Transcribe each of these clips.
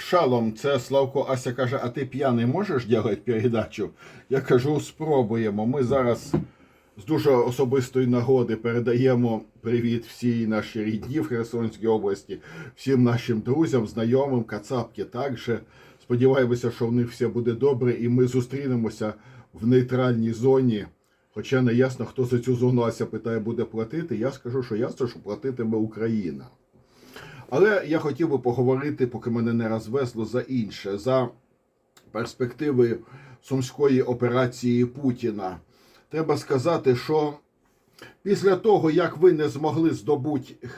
Шалом, це Славко Ася каже, а ти п'яний можеш робити передачу? Я кажу, спробуємо. Ми зараз з дуже особистої нагоди передаємо привіт всій нашій рідні в Херсонській області, всім нашим друзям, знайомим, кацапки також. Сподіваємося, що в них все буде добре, і ми зустрінемося в нейтральній зоні. Хоча не ясно, хто за цю зону Ася питає, буде платити. Я скажу, що ясно, що платитиме Україна. Але я хотів би поговорити, поки мене не розвезло за інше, за перспективи сумської операції Путіна. Треба сказати, що після того, як ви не змогли здобути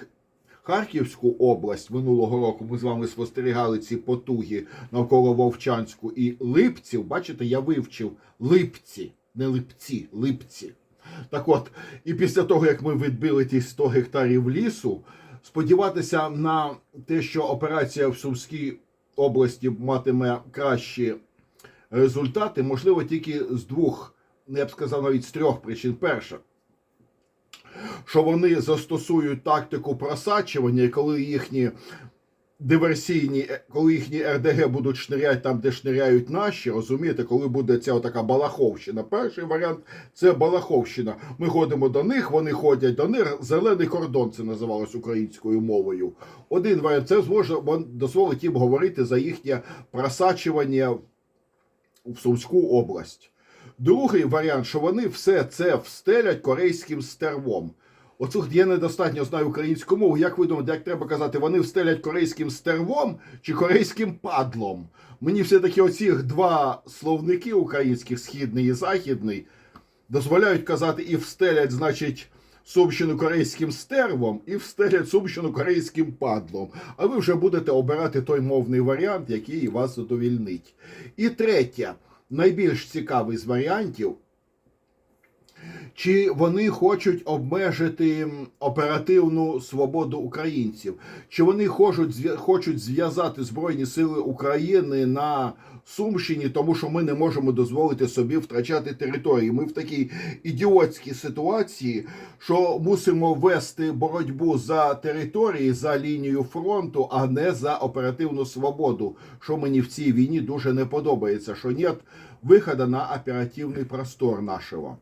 Харківську область минулого року, ми з вами спостерігали ці потуги навколо Вовчанську і Липців. Бачите, я вивчив Липці, не Липці, Липці. Так от, і після того, як ми відбили ті 100 гектарів лісу, сподіватися на те, що операція в Сумській області матиме кращі результати, можливо, тільки з двох, ну, я б сказав, навіть з трьох причин. Перша, що вони застосують тактику просачування, і коли їхні диверсійні, е, коли їхні РДГ будуть шниряти там, де шниряють наші, розумієте, коли буде ця така Балаховщина. Перший варіант це Балаховщина. Ми ходимо до них, вони ходять до них. Зелений кордон це називалось українською мовою. Один варіант це зможе дозволить їм говорити за їхнє просачування в Сумську область. Другий варіант, що вони все це встелять корейським стервом. Оцю я недостатньо знаю українську мову. Як ви думаєте, як треба казати, вони встелять корейським стервом чи корейським падлом? Мені все-таки оці два словники українських, східний і західний, дозволяють казати і встелять, значить, Сумщину корейським стервом, і встелять Сумщину корейським падлом. А ви вже будете обирати той мовний варіант, який вас задовільнить. І третє, найбільш цікавий з варіантів. Чи вони хочуть обмежити оперативну свободу українців? Чи вони хочуть, зв'я- хочуть зв'язати Збройні Сили України на Сумщині, тому що ми не можемо дозволити собі втрачати території? Ми в такій ідіотській ситуації, що мусимо вести боротьбу за території, за лінію фронту, а не за оперативну свободу. Що мені в цій війні дуже не подобається, що нет виходу на оперативний простор нашого.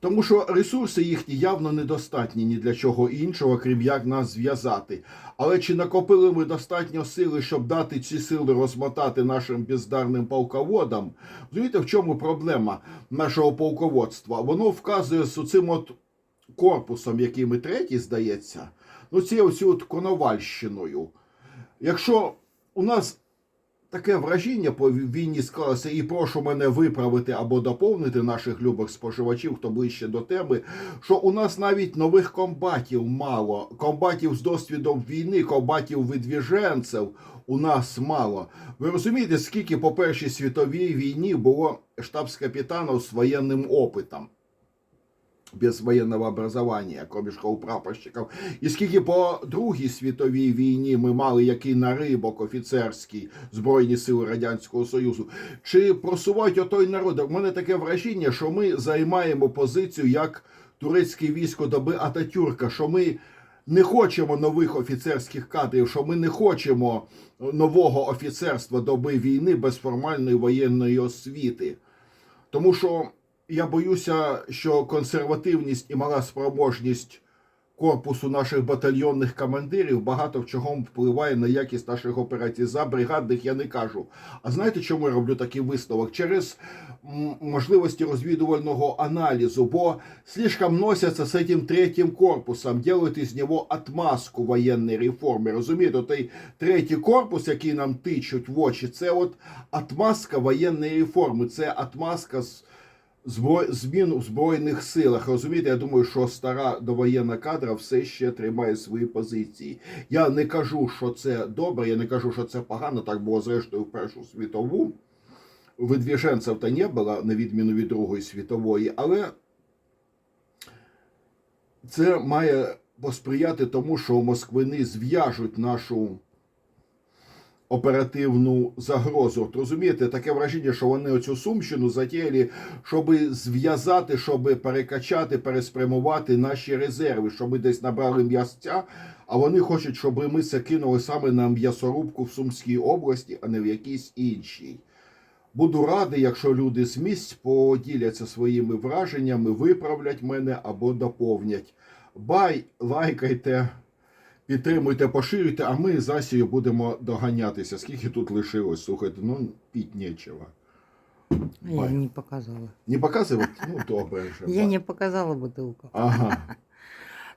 Тому що ресурси їхні явно недостатні ні для чого іншого, крім як нас зв'язати. Але чи накопили ми достатньо сили, щоб дати ці сили розмотати нашим бездарним полководам? Розумієте, в чому проблема нашого полководства? Воно вказує з цим от корпусом, який ми третій, здається, ну цією от коновальщиною. Якщо у нас таке враження по війні склалося, і прошу мене виправити або доповнити наших любих споживачів, хто ближче до теми, що у нас навіть нових комбатів мало. Комбатів з досвідом війни, комбатів видвіженців у нас мало. Ви розумієте, скільки по Першій світовій війні було штабс-капітанів з воєнним опитом? Без военного образования, кроме школ прапорщиків. І скільки по Другій світовій війні ми мали який нарибок офіцерський Збройні сили Радянського Союзу. Чи просувають отой народ? У мене таке враження, що ми займаємо позицію як турецьке військо доби Ататюрка, що ми не хочемо нових офіцерських кадрів, що ми не хочемо нового офіцерства доби війни без формальної воєнної освіти. Тому що я боюся, що консервативність і мала спроможність корпусу наших батальйонних командирів багато в чого впливає на якість наших операцій. За бригадних я не кажу. А знаєте, чому я роблю такий висновок? Через можливості розвідувального аналізу, бо слишком носяться з цим третім корпусом, делают із нього отмазку воєнної реформи. Розумієте, той третій корпус, який нам тичуть в очі, це от отмазка воєнної реформи, це отмазка з змін у Збройних силах. Розумієте, я думаю, що стара довоєнна кадра все ще тримає свої позиції. Я не кажу, що це добре, я не кажу, що це погано. Так було зрештою в Першу світову. Видвіженців та не було, на відміну від Другої світової, але це має посприяти тому, що москвини зв'яжуть нашу оперативну загрозу. От розумієте, таке враження, що вони оцю сумщину затіяли, щоб зв'язати, щоб перекачати, переспрямувати наші резерви, щоб ми десь набрали м'ясця. А вони хочуть, щоб ми це кинули саме на м'ясорубку в Сумській області, а не в якійсь іншій. Буду радий, якщо люди з місць поділяться своїми враженнями, виправлять мене або доповнять. Бай, лайкайте, підтримуйте, поширюйте, а ми з Асією будемо доганятися. Скільки тут лишилось, слухайте, ну піть нічого. Я Бай. не показала. Не показувати? Ну добре вже. Я Бай. не показала бутылку. Ага.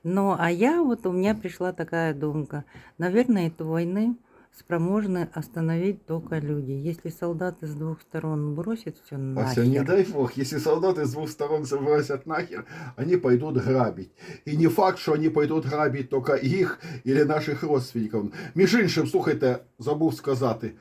Ну, а я вот у меня пришла такая думка. Наверное, эту войны спроможны остановить только люди. Если солдаты с двух сторон бросят все Ася, не нахер, дай бог, если солдаты с двух сторон забросят нахер, они пойдут грабить. И не факт, что они пойдут грабить только их или наших родственников. Між іншим, слухайте, забув сказати.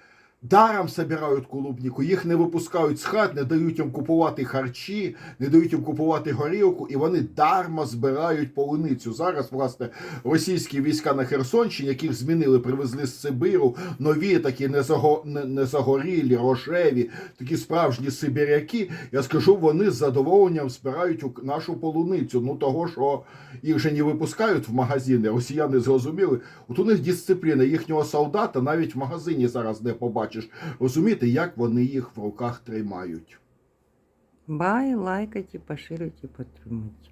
Даром собирають клубніку, їх не випускають з хат, не дають їм купувати харчі, не дають їм купувати горілку, і вони дарма збирають полуницю. Зараз, власне, російські війська на Херсонщині, яких змінили, привезли з Сибиру, нові такі незаго- не- незагорілі, рожеві, такі справжні сибіряки. Я скажу, вони з задоволенням збирають нашу полуницю. Ну того, що їх же не випускають в магазини. Росіяни зрозуміли. От у них дисципліна їхнього солдата навіть в магазині зараз не побачиш. Розумієте, як вони їх в руках тримають. бай, лайкайте, поширюйте, подтримуйте.